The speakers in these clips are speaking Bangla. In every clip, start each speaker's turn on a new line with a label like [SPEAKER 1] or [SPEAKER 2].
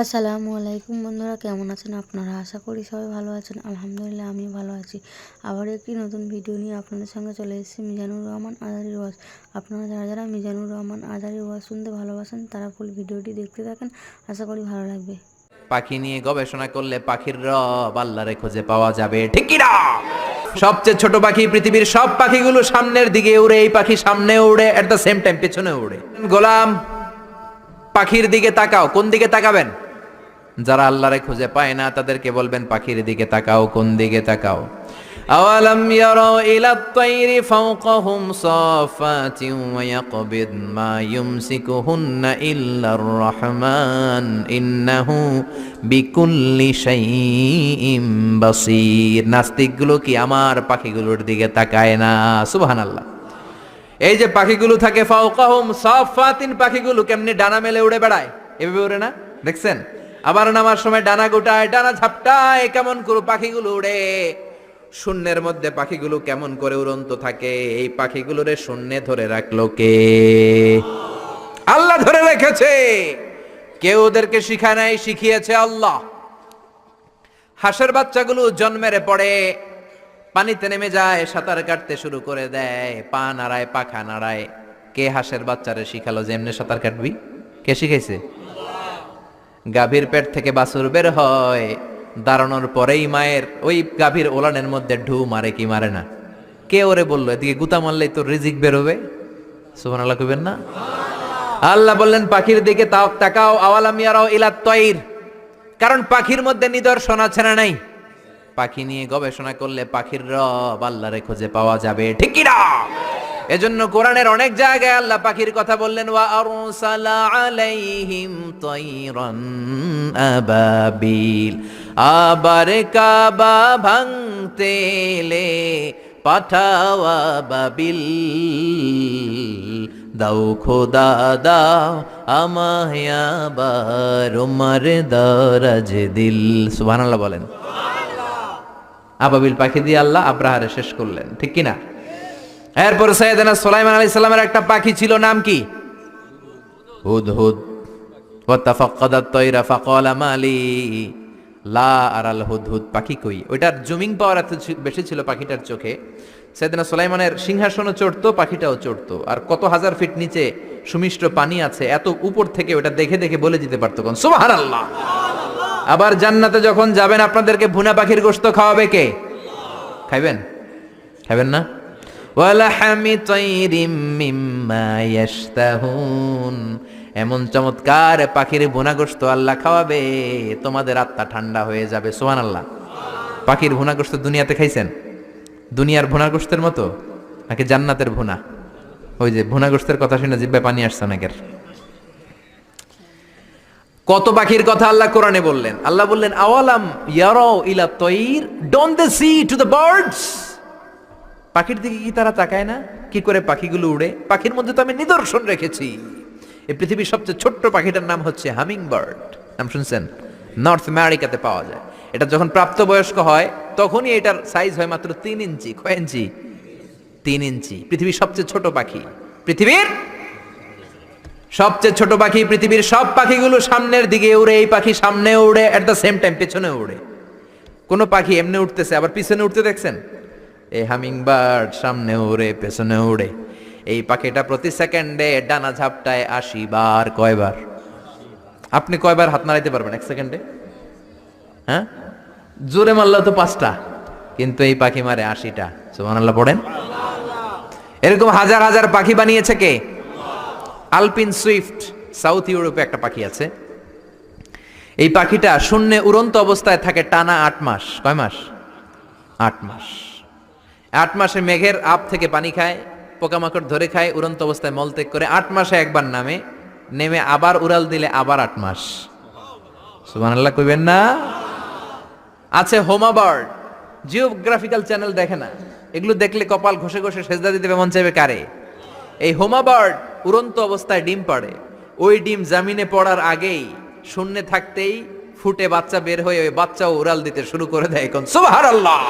[SPEAKER 1] আসসালামু আলাইকুম বন্ধুরা, কেমন আছেন আপনারা? আশা করি সবাই ভালো আছেন। আলহামদুলিল্লাহ আমি ভালো আছি। আবার একটি নতুন ভিডিও নিয়ে আপনাদের সঙ্গে চলে এসেছি, মিজানুর রহমান আজারি ওয়াজ। আপনারা যারা যারা মিজানুর রহমান আজারি ওয়াজ শুনতে ভালোবাসেন, তারা ফুল ভিডিওটি দেখতে থাকেন। আশা করি ভালো লাগবে।
[SPEAKER 2] পাখি নিয়ে গবেষণা করলে পাখির রব আল্লাহরে খুঁজে পাওয়া যাবে, ঠিক না? সবচেয়ে ছোট পাখি পৃথিবীর সব পাখিগুলো সামনের দিকে উড়ে, এই পাখি সামনে উড়ে এট দ্য সেম টাইম পেছনে উড়ে। গোলাম, পাখির দিকে তাকাও, কোন দিকে তাকাবেন? যারা আল্লাহরে খুঁজে পায় না, তাদেরকে বলবেন, পাখির দিকে তাকাও, কোন দিকে তাকাও? আওয়ালাম ইয়ারাও ইলা আত-তাইরি ফাওকাহুম সাফাতিন ওয়া ইয়াকবিদ মা রাহমান। ইন্নাহু বিকুল্লি বাসীর। নাস্তিকগুলো কি আমার পাখিগুলোর দিকে তাকায় না? সুবহানাল্লাহ। এই যে পাখিগুলো থাকে, ফাওকাহুম সাফাতিন পাখিগুলো কেমনি ডানা মেলে উড়ে বেড়ায়? এভাবে উড়ে না? দেখছেন? আবার নামার সময় ডানা গোটায়, ডানা ঝাপটায় কেমন করে পাখিগুলো উড়ে। শূন্যের মধ্যে পাখিগুলো কেমন করে উড়ন্ত থাকে, এই পাখিগুলোরে শূন্যে ধরে রাখল কে? আল্লাহ ধরে রেখেছে। কেউ ওদেরকে শিখায় নাই, শিখিয়েছে আল্লাহ। হাঁসের বাচ্চাগুলো জন্মের পরে পানিতে নেমে যায়, সাঁতার কাটতে শুরু করে দেয়, পা নাড়ায়, পাখা নাড়ায়। কে হাঁসের বাচ্চারে শিখালো যে এমনি সাঁতার কাটবি? কে শিখাইছে? গাভীর পেট থেকে বাছুর বের হয়। দাঁড়ানোর পরেই মায়ের ওই গাভীর ওলানের মধ্যে ঢু মারে কি মারে না। কে ওরে বলল? এদিকে গুতা মারলেই তোর রিজিক বেরোবে। সুবহান আল্লাহ কইবেন না? আল্লাহ বললেন, পাখির দিকে তাও তাকাও আওয়ালাম ইয়ারাও ইলা তৈর। কারণ পাখির মধ্যে নিদর্শন আছে না নাই? পাখি নিয়ে গবেষণা করলে পাখির রব আল্লাহরে খুঁজে পাওয়া যাবে। ঠিক কি না? এজন্য কোরআনের অনেক জায়গায় আল্লাহ পাখির কথা বললেন, ওয়া আরসালা আলাইহিম তাইরান আবাবিল। আবার কাবা ভাঙতে এলে পাঠাওয়া বাবিল। দাও খোদা, দাও আমায় আবার উমার দরাজ দিল। সুবহানাল্লাহ বলেন। আবাবিল পাখি দিয়ে আল্লাহ আব্রাহারে শেষ করলেন, ঠিক কি না এরপর সৈয়দনা সোলাইমান আলাইহিস সালামের একটা পাখি ছিল, নাম কি? মালি। লা আরাল হুদহুদ পাখি কই? ওইটার পাওয়ার বেশি ছিল পাখিটার চোখে। সৈয়দনা সুলাইমানের সিংহাসনও চড়তো, পাখিটাও চড়তো। আর কত হাজার ফিট নিচে সুমিষ্ট পানি আছে, এত উপর থেকে ওটা দেখে দেখে বলে পারতো আবার জান্নাতে যখন যাবেন, আপনাদেরকে ভুনা পাখির গোশত খাওয়াবে কে? খাইবেন? খাইবেন না? ওয়ালাহামি তৈরিম এমন চমৎকার পাখির ভুনা গোশত আল্লাহ খাওয়াবে, তোমাদের আত্মা ঠান্ডা হয়ে যাবে সোহান আল্লাহ পাখির ভুনা গোশত দুনিয়াতে খাইছেন? দুনিয়ার ভুনা গোশতের মতো? নাকি জান্নাতের ভুনা? ওই যে ভুনা গোশতের কথা শুনে জিব্বায় পানি আসছে অনেকের। কত পাখির কথা আল্লাহ কোরআনে বললেন? আল্লাহ বললেন, আওয়ালাম ইয়ারাও ইলা তৈর? Don't they see to the birds পাখির দিকে কি তারা তাকায় না? কি করে পাখিগুলো উড়ে? পাখির মধ্যে তো আমি নিদর্শন রেখেছি। এই পৃথিবীর সবচেয়ে ছোট্ট পাখিটার নাম হচ্ছে হামিং বার্ড নাম শুনছেন? নর্থ আমেরিকাতে পাওয়া যায়। এটা যখন প্রাপ্তবয়স্ক হয়, তখনই এটার সাইজ হয় মাত্র তিন ইঞ্চি। কয় ইঞ্চি? তিন ইঞ্চি। পৃথিবীর সবচেয়ে ছোট পাখি। পৃথিবীর সবচেয়ে ছোট পাখি, পৃথিবীর সব পাখিগুলো সামনের দিকে উড়ে, এই পাখি সামনে উড়ে এট দ্য সেম টাইম পেছনে উড়ে। কোনো পাখি এমনি উঠতেছে আবার পিছনে উঠতে দেখছেন? এই হামিং বার্ড সামনে উড়ে, পেছনে উড়ে। এই পাখিটা প্রতি সেকেন্ডে ডানা ঝাপটায় আশি বার, কয়বার? আপনি কয়বার হাত নাড়াইতে পারবেন এক সেকেন্ডে? হ্যাঁ? জোরে মারলেও তো পাঁচটা, কিন্তু এই পাখি মারে আশিটা। সুবহানাল্লাহ, পড়েন? এরকম হাজার হাজার পাখি বানিয়েছে কে? আলপিন সুইফট, সাউথ ইউরোপে একটা পাখি আছে। এই পাখিটা শূন্যে উড়ন্ত অবস্থায় থাকে টানা আট মাস। কয় মাস? আট মাস। আট মাসে মেঘের আপ থেকে পানি খায়, পোকামাকড় ধরে খায়, উড়ন্ত অবস্থায় মলত্যাগ করে আট মাসে একবার নামে, নেমে আবার উড়াল দিলে আবার আট মাস। সুবহানাল্লাহ কইবেন না? আছে হোমাবার্ড জিওগ্রাফিক্যাল চ্যানেল দেখে না। এগুলো দেখলে কপাল ঘষে ঘষে সেজদা দিতে মন চাইবে কারে? এই হোমাবার্ড উড়ন্ত অবস্থায় ডিম পাড়ে। ওই ডিম জামিনে পড়ার আগেই শূন্যে থাকতেই ফুটে বাচ্চা বের হয়ে ওই বাচ্চাও উড়াল দিতে শুরু করে দেয় এখন। সুবহানাল্লাহ!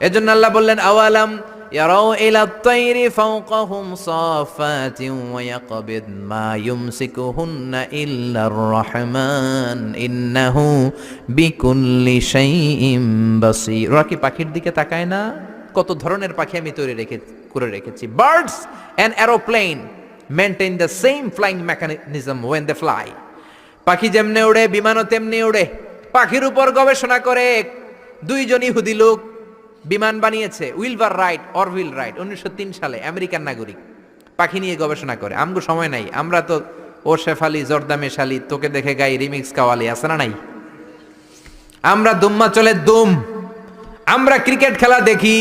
[SPEAKER 2] এজন্য আল্লাহ বললেন আওয়ালাম يروا إلى الطير فوقهم صافات ويقبض ما يمسكهن إلا الرحمن إنه بكل شيء بصير ওরা কি পাখির দিকে তাকায় না কত ধরনের পাখি আমি তৈরি রেখে করে রেখেছি birds and aeroplane maintain the same flying mechanism when they fly পাখি যেমনে উড়ে বিমানও তেমনি উড়ে পাখির উপর গবেষণা করে দুইজন ইহুদি লোক বিমান বানিয়েছে উইলভার রাইট অরভিল রাইট উনিশশো তিন সালে, আমেরিকান নাগরিক। পাখি নিয়ে গবেষণা করে, আমগো সময় নাই, আমরা তো ও শেফালি জর্দা মেশালি, তোকে দেখে গাই রিমিক্স কাওয়ালি, আছে না নাই? আমরা দুম্মা চলে দুম, আমরা ক্রিকেট খেলা দেখি,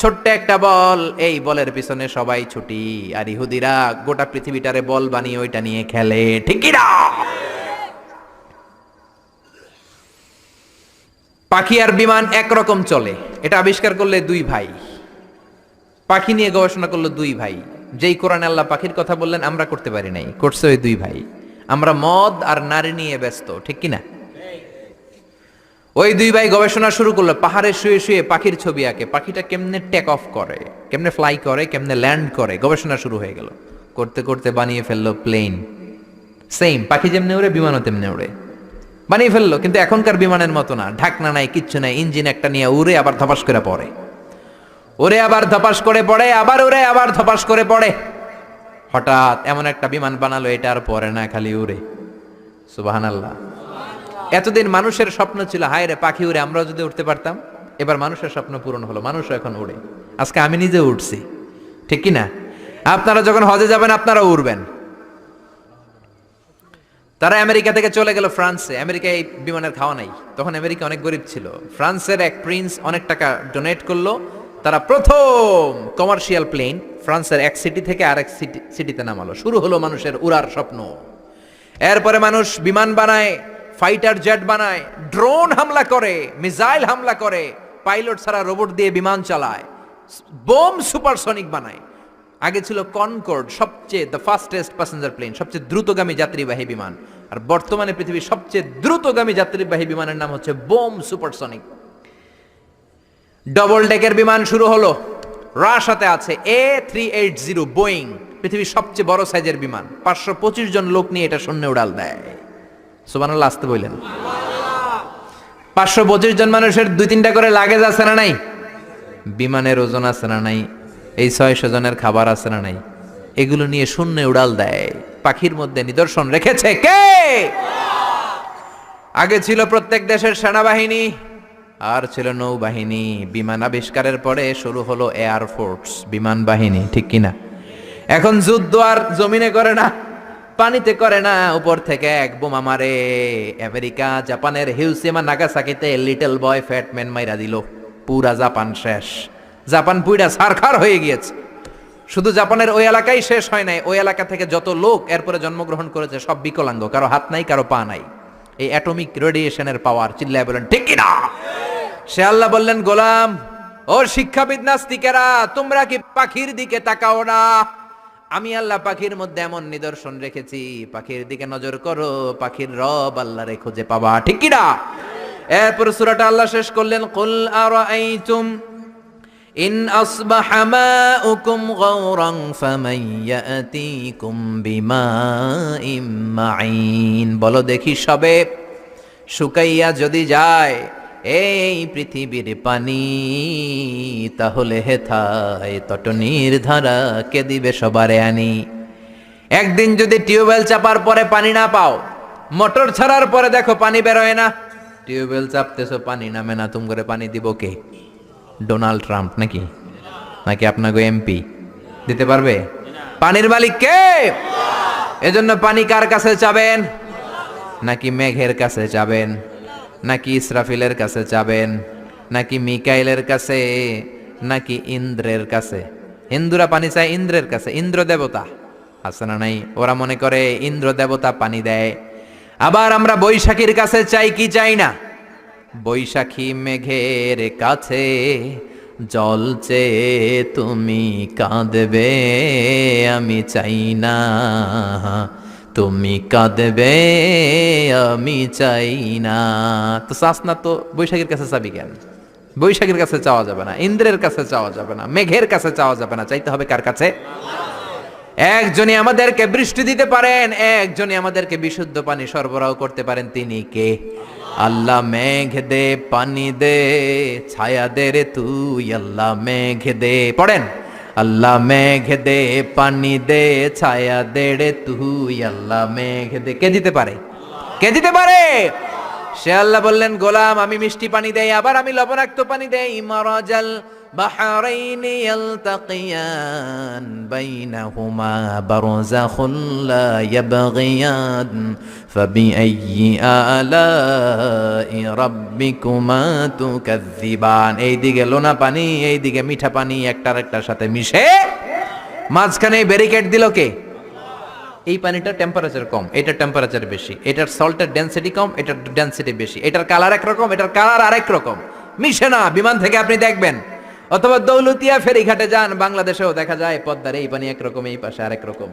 [SPEAKER 2] ছোট্ট একটা বল, এই বলের পিছনে সবাই ছুটি, আর ইহুদিরা গোটা পৃথিবীটারে বল বানিয়ে ওইটা নিয়ে খেলে ঠিকই না পাখি আর বিমান একরকম চলে। এটা আবিষ্কার করলে দুই ভাই। পাখি নিয়ে গবেষণা করল দুই ভাই। যেই কোরআন আল্লাহ পাখির কথা বললেন, আমরা করতে পারি নাই। করছে ওই দুই ভাই। আমরা মদ আর নারী নিয়ে ব্যস্ত, ঠিক কিনা? ওই দুই ভাই গবেষণা শুরু করল, পাহাড়ে শুয়ে শুয়ে পাখির ছবি আঁকে। পাখিটা কেমনে টেক অফ করে, কেমনে ফ্লাই করে, কেমনে ল্যান্ড করে, গবেষণা শুরু হয়ে গেল। করতে করতে বানিয়ে ফেলল প্লেন সেম পাখি যেমনি উড়ে বিমানও তেমনি উড়ে বানিয়ে ফেলল, কিন্তু এখনকার বিমানের মতো না। ঢাকনা নাই, কিচ্ছু নাই, ইঞ্জিন একটা নিয়ে উড়ে আবার ধপাস করে পড়ে। ওরে আবার ধপাস করে পড়ে, আবার উড়ে আবার ধপাস করে পড়ে। হঠাৎ এমন একটা বিমান বানালো, এটা আর পরে না, খালি উড়ে। সুবাহান আল্লাহ এতদিন মানুষের স্বপ্ন ছিল, হায় রে, পাখি উড়ে, আমরাও যদি উঠতে পারতাম, এবার মানুষের স্বপ্ন পূরণ হলো, মানুষও এখন উড়ে। আজকে আমি নিজে উঠছি ঠিক কি না? আপনারা যখন হজে যাবেন আপনারা উড়বেন। তারা আমেরিকা থেকে চলে গেল ফ্রান্সে। আমেরিকায় এই বিমানের খাওয়া নাই। তখন আমেরিকা অনেক গরিব ছিল। ফ্রান্সের এক প্রিন্স অনেক টাকা ডোনেট করল। তারা প্রথম কমার্শিয়াল প্লেন ফ্রান্সের এক সিটি থেকে আরেক সিটি সিটিতে নামালো। শুরু হলো মানুষের উড়ার স্বপ্ন। এরপরে মানুষ বিমান বানায় ফাইটার জেট বানায় ড্রোন হামলা করে মিসাইল হামলা করে পাইলট ছাড়া রোবট দিয়ে বিমান চালায় বোম সুপারসনিক বানায়। আগে ছিল কনকর্ড সবচেয়ে দ্য ফাস্টেস্ট প্যাসেঞ্জার প্লেন সবচেয়ে দ্রুতগামী যাত্রীবাহী বিমান। আর বর্তমানে পৃথিবীর সবচেয়ে দ্রুতগামী যাত্রীবাহী বিমানের নাম হচ্ছে বোম সুপারসনিক। ডবল ডেকের বিমান শুরু হলো। রাশাতে আছে A three eight zero Boeing পৃথিবীর সবচেয়ে বড় সাইজের বিমান। পাঁচশো পঁচিশ জন লোক নিয়ে এটা শূন্য উড়াল দেয়। সুবানাল্লাহ আসতে বললেন। পাঁচশো পঁচিশ জন মানুষের দুই তিনটা করে লাগেজ আছে না নাই? বিমানের ওজন আছে না নাই? এই ছয়শো জনের খাবার আছে না নাই? এগুলো নিয়ে শূন্যে উড়াল দেয়। পাখির মধ্যে নিদর্শন রেখেছে কে? আগে ছিল প্রত্যেক দেশের সেনাবাহিনী, আর ছিল নৌবাহিনী। বিমান আবিষ্কারের পরে শুরু হলো এয়ার ফোর্স বিমান বাহিনী, ঠিক কিনা এখন যুদ্ধ আর জমিনে করে না, পানিতে করে না, উপর থেকে এক বোমা মারে। আমেরিকা, জাপানের হিউসিমা নাগাসাকিতে লিটল বয় ফ্যাটম্যান মাইরা দিল। পুরা জাপান শেষ। জাপান পুইরা সারখার হয়ে গিয়েছে। শুধু জাপানের ওই এলাকাই শেষ হয় নাই, ওই এলাকা থেকে যত লোক এরপরে জন্মগ্রহণ করেছে, সব বিকলাঙ্গ, কারও হাত নাই, কারও পা নাই। এই অ্যাটমিক রেডিয়েশনের পাওয়ার চিল্লায় বলেন, ঠিক কিনা? সে আল্লাহ বললেন, গোলাম, ও শিক্ষাবিদ নাস্তিকেরা, তোমরা কি পাখির দিকে তাকাও না? আমি আল্লাহ পাখির মধ্যে এমন নিদর্শন রেখেছি, পাখির দিকে নজর করো, পাখির রব আল্লাহরে খুঁজে পাবা, ঠিক কিনা? এরপর সুরাটা আল্লাহ শেষ করলেন, কুল আরাইতুম ইন আসবাহা মাউকুম গাওরান বলো দেখি সবে, শুকাইয়া যদি যায় এই পৃথিবীর পানি, তাহলে হেথায় তটনির ধারা কে দিবে সবারে আনি? একদিন যদি টিউবওয়েল চাপার পরে পানি না পাও, মোটর ছাড়ার পরে দেখো পানি বেরোয় না। টিউবওয়েল চাপতেছো, পানি নামে না, তুম করে পানি দিব কে? ডোনাল্ড ট্রাম্প নাকি? নাকি আপনাকে এমপি? দিতে পারবে? পানির মালিক কে? এজন্য পানি কার কাছে চাবেন? নাকি মেঘের কাছে চাবেন? নাকি ইসরাফিলের কাছে চাবেন? নাকি মিকাইলের কাছে? নাকি ইন্দ্রের কাছে? হিন্দুরা পানি চায় ইন্দ্রের কাছে, ইন্দ্র দেবতা। আছে না নাই? ওরা মনে করে ইন্দ্র দেবতা পানি দেয়। আবার আমরা বৈশাখীর কাছে চাই কি চাই না? বৈশাখী মেঘের কাছে জল চেয়ে তুমি কাঁদবে, আমি চাই না। তুমি কাঁদবে, আমি চাই না। তো চাস না, তো বৈশাখীর কাছে চাবি কেন? বৈশাখীর কাছে চাওয়া যাবে না, ইন্দ্রের কাছে চাওয়া যাবে না, মেঘের কাছে চাওয়া যাবে না। চাইতে হবে কার কাছে? একজনই আমাদেরকে বৃষ্টি দিতে পারেন, একজনই আমাদেরকে বিশুদ্ধ পানি সরবরাহ করতে পারেন। তিনি কে? আল্লাহ মেঘ দে, পানি দে, ছায়া দে রে তুই, আল্লাহ মেঘ দে। পড়েন, আল্লাহ মেঘ দে, পানি দে, ছায়া দে রে তুই, আল্লাহ মেঘ দে। কে দিতে পারে? কে দিতে পারে? সে আল্লাহ বললেন, গোলাম, আমি মিষ্টি পানি দেই, আবার আমি লবণাক্ত পানি দেই, মারাজাল বাহারাইন ইয়ালতাকিয়ান বাইনাহুমা বারযাখুন লা ইয়াবগিয়ান ফাবিআইয়ি আলাই রাব্বিকুমা তুকাযযিবান। এইদিকে লোনা পানি এইদিকে মিঠা পানি একটার একটার সাথে মিশে। মাঝখানে ব্যারিকেড দিল কে? এই পানিটার টেম্পারেচার কম, এটার টেম্পারেচার বেশি, এটার সল্টের ডেন্সিটি কম, এটার ডেন্সিটি বেশি, এটার কালার একরকম, এটার কালার আরেক রকম। মিশে না, বিমান থেকে আপনি দেখবেন অথবা দৌলতিয়া ফেরিঘাটে যান, বাংলাদেশেও দেখা যায় পদ্মার এই পানি একরকম, এই পাশে আরেক রকম।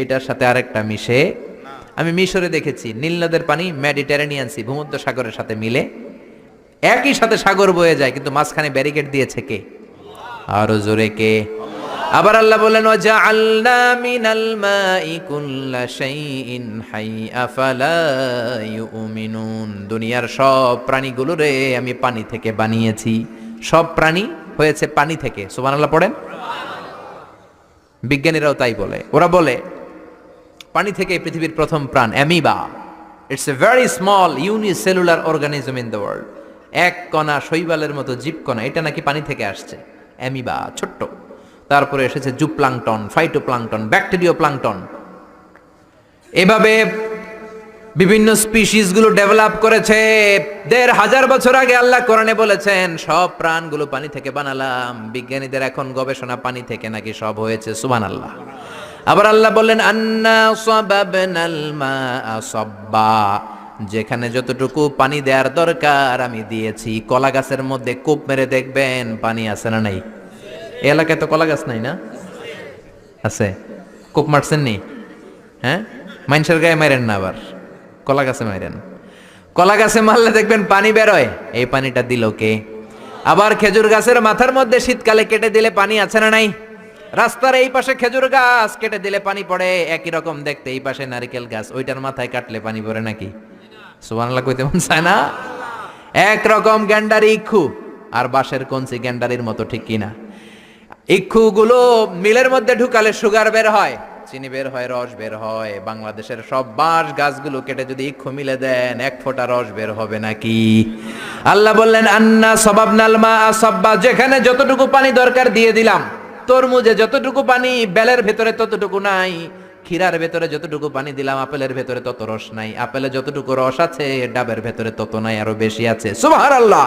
[SPEAKER 2] এটার সাথে আরেকটা মিশে, আমি মিশরে দেখেছি, নীল নদের পানি মেডিটেরানিয়ান সি, ভূমধ্য সাগরের সাথে মিলে, একই সাথে সাগর বয়ে যায়, কিন্তু মাঝখানে ব্যারিকেড দিয়েছে কে? আরও জোরে কে? আবার আল্লাহ বলেন হাই দুনিয়ার সব প্রাণীগুলোরে আমি পানি থেকে বানিয়েছি। সব প্রাণী হয়েছে পানি থেকে। সুবহানাল্লাহ, পড়েন? বিজ্ঞানীরাও তাই বলে। ওরা বলে, পানি থেকে পৃথিবীর প্রথম প্রাণ, amoeba. It's a very small unicellular organism in the world এক কণা শৈবালের মতো জীবকণা এটা নাকি পানি থেকে আসছে। অ্যামিবা, ছোট্ট। তারপরে এসেছে জুপ্লাংটন, ফাইটোপ্লাংটন ব্যাকটেরিও প্লাংটন এভাবে বিভিন্ন স্পিসিসগুলো ডেভেলপ করেছে। দেড় হাজার বছর আগে আল্লাহ কোরআনে বলেছেন, সব প্রাণগুলো পানি থেকে বানালাম। বিজ্ঞানীদের এখন গবেষণা পানি থেকে নাকি সব হয়েছে সুবান আল্লাহ আবার আল্লাহ বললেন, আন্না সাবাবনাল যেখানে যতটুকু পানি দেওয়ার দরকার, আমি দিয়েছি। কলা গাছের মধ্যে কূপ মেরে দেখবেন, পানি আছে না নাই? এলাকায় তো কলা গাছ নাই না? আছে। কূপ মারছেন নি? হ্যাঁ? মানুষের গায়ে মারেন না আবার। কলা গাছে মারেন। কলা গাছে মারলে দেখবেন পানি বেরোয়। এই পানিটা দিল কে? আবার খেজুর গাছের মাথার মধ্যে শীতকালে কেটে দিলে পানি আছে না নাই? রাস্তার এই পাশে খেজুর গাছ কেটে দিলে পানি পড়ে, একই রকম দেখতে। এই পাশে নারকেল গাছ, ওইটার মাথায় কাটলে পানি পড়ে নাকি? সুবহানাল্লাহ কইতে মন চায় না? এক রকম গ্যান্ডারি ইক্ষু। আর বাঁশের কঞ্চি গ্যান্ডারির মতো ঠিক কিনা? ইক্ষুগুলো মিলের মধ্যে ঢুকালে সুগার বের হয়। চিনি বের হয়, রস বের হয়। বাংলাদেশের সব বাঁশ গাছগুলো কেটে যদি ইক্ষু মিলে দেন, এক ফোঁটা রস বের হবে নাকি? আল্লাহ বললেন, আন্না সবাব নালমা সব্বা, যেখানে যতটুকু পানি দরকার দিয়ে দিলাম, তরমুজে যতটুকু পানি, বেলের ভেতরে ততটুকু নাই, ক্ষীরার ভেতরে যতটুকু পানি দিলাম, আপেলের ভেতরে তত রস নাই। আপেলে যতটুকু রস আছে, ডাবের ভেতরে তত নাই, আরও বেশি আছে। সুবহানাল্লাহ।